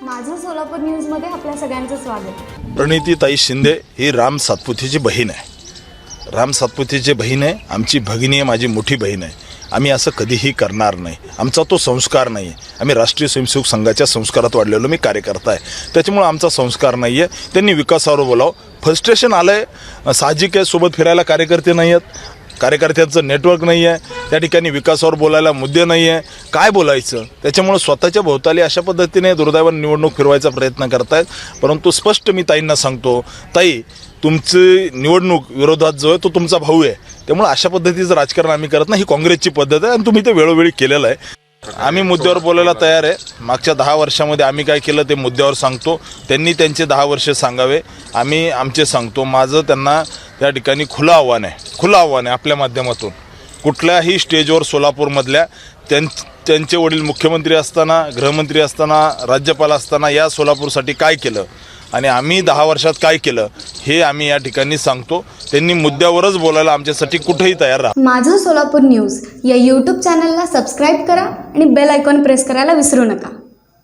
सोलापूर न्यूजमध्ये आपल्या सगळ्यांचं स्वागत. प्रणितीताई शिंदे ही राम सातपुतीची बहीण आहे. राम सातपुतीची बहीण आहे आमची भगिनी आहे माझी मोठी बहीण आहे. आम्ही असं कधीही करणार नाही. आमचा तो संस्कार नाही आहे. आम्ही राष्ट्रीय स्वयंसेवक संघाच्या संस्कारात वाढलेलो मी कार्यकर्ता आहे. त्याच्यामुळं आमचा संस्कार नाही आहे. त्यांनी विकासावर बोलावं. फ्रस्ट्रेशन आलं आहे साहजिक आहे सोबत फिरायला कार्यकर्ते नाही आहेत. कार्यकर्त्यांचं नेटवर्क नाही आहे त्या ठिकाणी विकासावर बोलायला मुद्दे नाही आहे काय बोलायचं? त्याच्यामुळं स्वतःच्या भोवताली अशा पद्धतीने दुर्दैवाने निवडणूक फिरवायचा प्रयत्न करतायत. परंतु स्पष्ट मी ताईंना सांगतो ताई तुमची निवडणूक विरोधात जो आहे तो तुमचा भाऊ आहे. त्यामुळे अशा पद्धतीचं राजकारण आम्ही करत नाही. ही काँग्रेसची पद्धत आहे आणि तुम्ही ते वेळोवेळी केलेलं आहे. आम्ही मुद्द्यावर बोलायला तयार आहे. मागच्या दहा वर्षामध्ये आम्ही काय केलं ते मुद्द्यावर सांगतो. त्यांनी त्यांचे दहा वर्ष सांगावे. आम्ही आमचे सांगतो. माझं त्यांना त्या ठिकाणी खुलं आव्हान आहे. खुलं आव्हान आहे आपल्या माध्यमातून. कुठल्याही स्टेजवर सोलापूरमधल्या त्यां त्यांचे वडील मुख्यमंत्री असताना गृहमंत्री असताना राज्यपाल असताना या सोलापूरसाठी काय केलं? आणि आम्ही दहा वर्षात काय केलं हे आम्ही या ठिकाणी सांगतो. त्यांनी मुद्द्यावरच बोलायला आमच्यासाठी कुठेही तयार राहा. माझं सोलापूर न्यूज या यूट्यूब चॅनलला सबस्क्राईब करा आणि बेल आयकॉन प्रेस करायला विसरू नका.